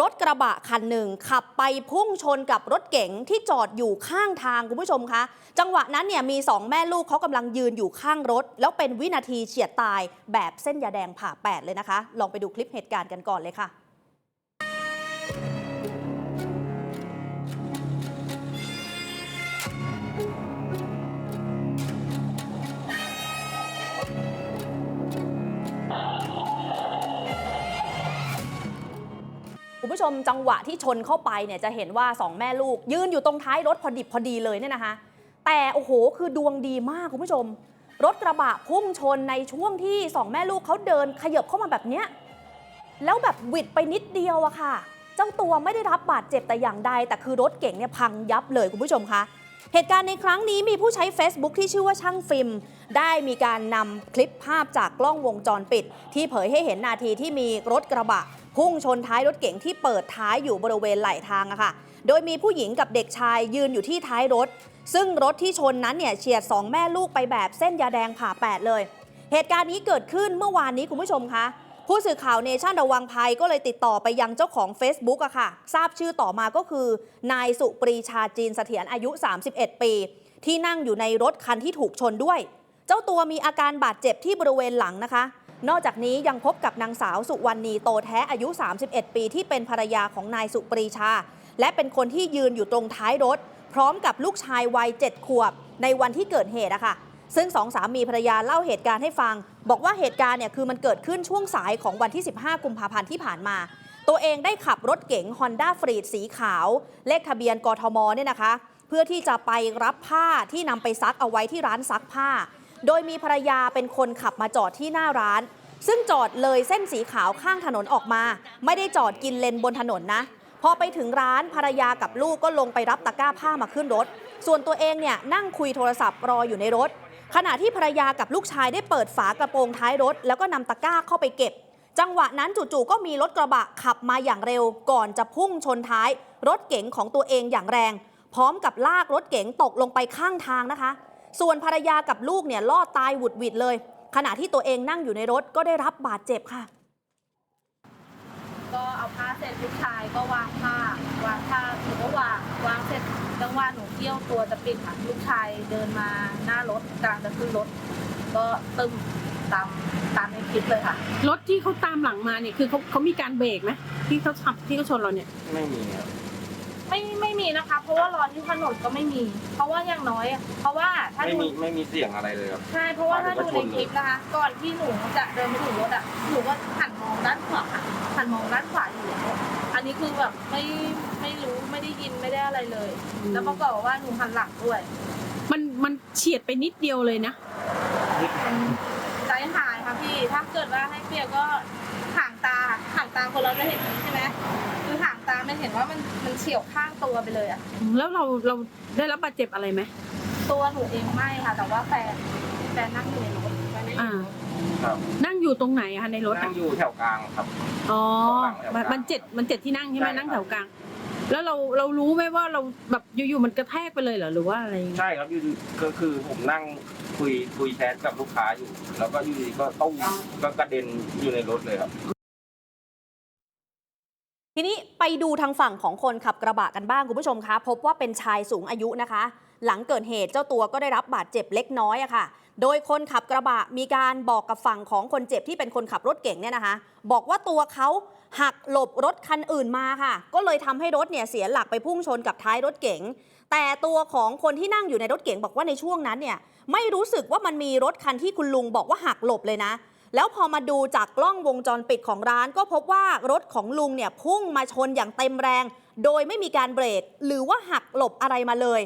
รถกระบะคันหนึ่งขับไปพุ่งชนกับรถเก๋งที่จอดอยู่ข้างทางคุณผู้ชมคะ จังหวะนั้นเนี่ยมีสองแม่ลูกเขากำลังยืนอยู่ข้างรถ แล้วเป็นวินาทีเฉียดตายแบบเส้นยาแดงผ่าแปดเลยนะคะ ลองไปดูคลิปเหตุการณ์กันก่อนเลยค่ะ ผู้ชมจังหวะที่ชนเข้าไปเนี่ยจะเห็นว่าสองแม่ลูก ยืนอยู่ตรงท้ายรถพอดิบพอดีเลยเนี่ยนะคะ แต่โอ้โหคือดวงดีมากคุณผู้ชม รถกระบะพุ่งชนในช่วงที่สองแม่ลูกเขาเดินขยบเข้ามาแบบเนี้ยแล้วแบบวิดไปนิดเดียวอะค่ะ เจ้าตัวไม่ได้รับบาดเจ็บแต่อย่างใด แต่คือรถเก่งเนี่ยพังยับเลยคุณผู้ชมคะ เหตุการณ์ในครั้งนี้มีผู้ใช้ Facebook ที่ชื่อว่าช่างฟิล์มได้มีการนำคลิปภาพจากกล้องวงจรปิด ที่เผยให้เห็นนาทีที่มีรถกระบะ พุ่งชนท้ายรถเก๋งที่เปิดท้ายอยู่บริเวณไหล่ทางอะค่ะ โดยมีผู้หญิงกับเด็กชายยืนอยู่ที่ท้ายรถ ซึ่งรถที่ชนนั้นเนี่ยเฉียดสองแม่ลูกไปแบบเส้นยาแดงผ่าแปดเลย เหตุการณ์นี้เกิดขึ้นเมื่อวานนี้คุณผู้ชมคะ ผู้สื่อข่าวเนชั่นระวังภัยก็เลยติดต่อไปยังเจ้าของ Facebook อะค่ะ ทราบชื่อต่อมาก็คือ นายสุปรีชาจีนเสถียรอายุ 31 ปี ที่นั่งอยู่ในรถคันที่ถูกชนด้วย เจ้าตัวมีอาการบาดเจ็บที่บริเวณหลังนะคะ นอกจากนี้ยังพบกับนางสาวสุวรรณีโตแท้อายุ 31 ปี ที่เป็นภรรยาของนายสุปรีชา และเป็นคนที่ยืนอยู่ตรงท้ายรถ พร้อมกับลูกชายวัย7ขวบ ในวันที่เกิดเหตุอะค่ะ ซึ่งสองสามีภรรยาเล่าเหตุการณ์ให้ฟัง บอกว่าเหตุการณ์เนี่ยคือมันเกิดขึ้นช่วงสายของวันที่ 15 กุมภาพันธ์ที่ผ่านมา ตัวเองได้ขับรถเก๋ง Honda f r e e d สีขาว เลขทะเบียนกทมเนี่ยนะคะ เพื่อที่จะไปรับผ้าที่นำไปซักเอาไว้ที่ร้านซักผ้า โดยมีภรรยาเป็นคนขับมาจอดที่หน้าร้าน ซึ่งจอดเลยเส้นสีขาวข้างถนนออกมา ไม่ได้จอดกินเลนบนถนนนะพอไปถึงร้านภรรยากับลูกก็ลงไปรับตะกร้าผ้ามาขึ้นรถ ส่วนตัวเองเนี่ยนั่งคุยโทรศัพท์รออยู่ในรถ ขณะที่ภรรยากับลูกชายได้เปิดฝากระโปรงท้ายรถ แล้วก็นำตะกร้าเข้าไปเก็บ จังหวะนั้นจู่ๆก็มีรถกระบะขับมาอย่างเร็ว ก่อนจะพุ่งชนท้าย รถเก๋งของตัวเองอย่างแรง พร้อมกับลากรถเก๋งตกลงไปข้างทางนะคะ ส่วนภรรยากับลูกเนี่ยลอดตายหวุดหวิดเลย ขณะที่ตัวเองนั่งอยู่ในรถก็ได้รับบาดเจ็บค่ะก็เอาผ้าเสร็จลูกชายก็วางผ้าวางผ้าหนูก็วางวางเสร็จ จังหวะหนูเที่ยวตัวจะปิดค่ะลูกชายเดินมาหน้ารถกำลังจะขึ้นรถ ก็ตึมตามตามในคลิปเลยค่ะ รถที่เขาตามหลังมาเนี่ยคือเขาเขามีการเบรกไหมที่เขาขับที่เขาชนเราเนี่ยไม่มีครับไม่ไม่มีนะคะ เพราะว่ารอที่ถนนก็ไม่มี เพราะว่าอย่างน้อยอะเพราะว่าถ้าไม่ดูมีไม่มีเสียงอะไรเลยครับ ใช่เพราะว่าถ้าดูในคลิปนะคะ ก่อนที่หนูจะเดินไปถึงรถอะหนูก็หันมองด้านขวาหันมองด้านขวาอยู่แล้วอันนี้คือแบบไม่ ไม่รู้ไม่ได้ยินไม่ได้อะไรเลย แล้วประกอบกับว่าหนูหันหลังด้วย มันมันเฉียดไปนิดเดียวเลยนะใจหายค่ะพี่ ถ้าเกิดว่าให้เปรียบก็ห่างตาห่างตาคนเราจะเห็นใช่ไหมคือห่างตาไม่เห็นว่ามันมันเฉียวข้างตัวไปเลยอะแล้วเราเราได้รับบาดเจ็บอะไรไหมตัวหนูเองไม่ค่ะ แต่ว่าแฟนแฟนนั่งอยู่ในรถแฟนนั่งอยู่อ่าในรถครับนั่งอยู่ตรงไหนอะคะในรถนั่อะงอยู่แถวกลางครับ อ๋อแถวกลางมันมันเจ็ดมันเจ็ดที่นั่งใช่ไหมใช่ครับนั่งแถวกลาง แล้วเราเรารู้ไหมว่าเราแบบอยู่ๆมันกระแทกไปเลยเหรอหรือว่าอะไรใช่ครับอยู่ดีก็คือผมนั่งคุยคุยแชทกับลูกค้าอยู่ แล้วก็อยู่ดีก็ตุ้มก็กระเด็นอยู่ในรถเลยครับ ทีนี้ไปดูทางฝั่งของคนขับกระบะกันบ้างคุณผู้ชมคะ พบว่าเป็นชายสูงอายุนะคะ หลังเกิดเหตุเจ้าตัวก็ได้รับบาดเจ็บเล็กน้อยอะค่ะ โดยคนขับกระบะมีการบอกกับฝั่งของคนเจ็บที่เป็นคนขับรถเก่งเนี่ยนะคะ บอกว่าตัวเขาหักหลบรถคันอื่นมาค่ะ ก็เลยทำให้รถเนี่ยเสียหลักไปพุ่งชนกับท้ายรถเก๋งแต่ตัวของคนที่นั่งอยู่ในรถเก๋งบอกว่าในช่วงนั้นเนี่ยไม่รู้สึกว่ามันมีรถคันที่คุณลุงบอกว่าหักหลบเลยนะ แล้วพอมาดูจากกล้องวงจรปิดของร้าน ก็พบว่ารถของลุงเนี่ยพุ่งมาชนอย่างเต็มแรง โดยไม่มีการเบรก หรือว่าหักหลบอะไรมาเลย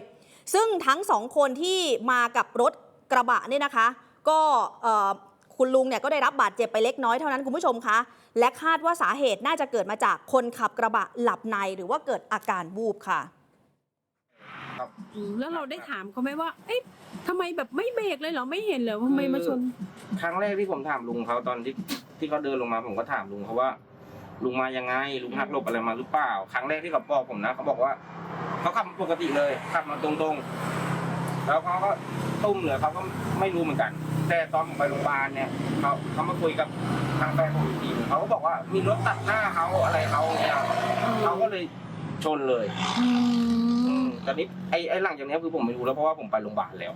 ซึ่งทั้งสองคนที่มากับรถกระบะเนี่ยนะคะ ก็เอ่อคุณลุงเนี่ยก็ได้รับบาดเจ็บไปเล็กน้อยเท่านั้นคุณผู้ชมคะและคาดว่าสาเหตุน่าจะเกิดมาจากคนขับกระบะหลับในหรือว่าเกิดอาการวูบค่ะอืมแล้วเราได้ถามเขาไหมว่า เอ๊ะทำไมแบบไม่เบรกเลยเหรอไม่เห็นเหรอทำไมมาชน ครั้งแรกที่ผมถามลุงเขาตอนที่ที่เขาเดินลงมาผมก็ถามลุงเขาว่า ลุงมายังไงลุงหักหลบอะไรมาหรือเปล่า ครั้งแรกที่เขาบอกผมนะเขาบอกว่า เขาขับปกติเลยขับมาตรงๆ แล้วเขาก็ตุ้มเหลือเขาก็ไม่รู้เหมือนกัน แต่ตอนผมไปโรงพยาบาลเนี่ยเขาเขามาคุยกับทางแฟนผมอีกทีหนึ่งเขาก็บอกว่ามีรถตัดหน้าเขาอะไรเขาเนี่ยเลยชนเลยอือืมมตอนนี้ไอ้ไอ้หลังจากเนี้ยคือผมไม่รู้แล้วเพราะว่าผมไปโรงพยาบาลแล้ว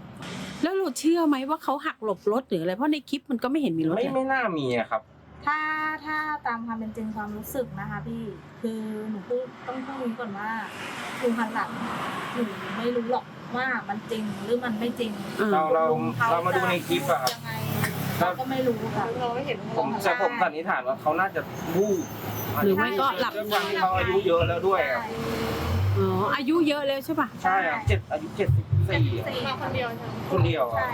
แล้วเราเชื่อไหมว่าเขาหักหลบรถหรืออะไรเพราะในคลิปมันก็ไม่เห็นมีรถไม่เลย ไม่น่ามีอะครับ ถ้าถ้าตามความเป็นจริงความรู้สึกนะคะพี่คือหนูพูดต้องพูดอย่างนี้ก่อนว่าหนูหันหลังหนูไม่รู้หรอกว่ามันจริงหรือมันไม่จริงอ่าเราเราลุงขเรามาดูในคลิปอะครับ ยังไงเราก็ไม่รู้ค่ะ เราไม่เห็นผมแต่ผมสันนิษฐานว่าเขาน่าจะวูบหรือไม่ก็หลับด้วยความที่เขาอายุเยอะแล้วด้วยอะอ๋ออายุเยอะแล้วใช่ป่ะ ใช่ครับเจ็ดอายุเจ็ดสิบสี่อะมาคนเดียวคนเดียวอะ ใช่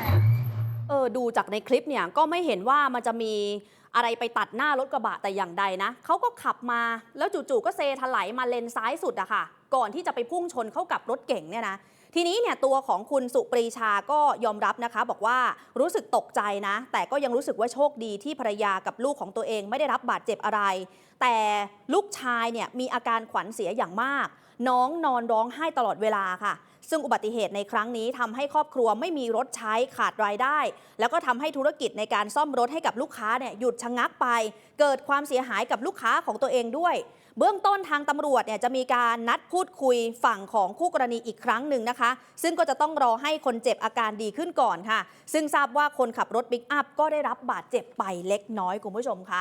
เออดูจากในคลิปเนี่ยก็ไม่เห็นว่ามันจะมี อะไรไปตัดหน้ารถกระบะแต่อย่างใดนะเขาก็ขับมาแล้วจู่ๆก็เซถลายมาเลนซ้ายสุดอะค่ะ ก่อนที่จะไปพุ่งชนเข้ากับรถเก่งเนี่ยนะทีนี้เนี่ยตัวของคุณสุปรีชาก็ยอมรับนะคะ บอกว่ารู้สึกตกใจนะ แต่ก็ยังรู้สึกว่าโชคดีที่ภรรยากับลูกของตัวเองไม่ได้รับบาดเจ็บอะไร แต่ลูกชายเนี่ยมีอาการขวัญเสียอย่างมาก น้องนอนร้องไห้ตลอดเวลาค่ะ ซึ่งอุบัติเหตุในครั้งนี้ทำให้ครอบครัวไม่มีรถใช้ขาดรายได้ แล้วก็ทำให้ธุรกิจในการซ่อมรถให้กับลูกค้าเนี่ยหยุดชะงักไป เกิดความเสียหายกับลูกค้าของตัวเองด้วย เบื้องต้นทางตำรวจเนี่ยจะมีการนัดพูดคุยฝั่งของคู่กรณีอีกครั้งหนึ่งนะคะ ซึ่งก็จะต้องรอให้คนเจ็บอาการดีขึ้นก่อนค่ะ ซึ่งทราบว่าคนขับรถปิกอัพก็ได้รับบาดเจ็บไปเล็กน้อยคุณผู้ชมค่ะ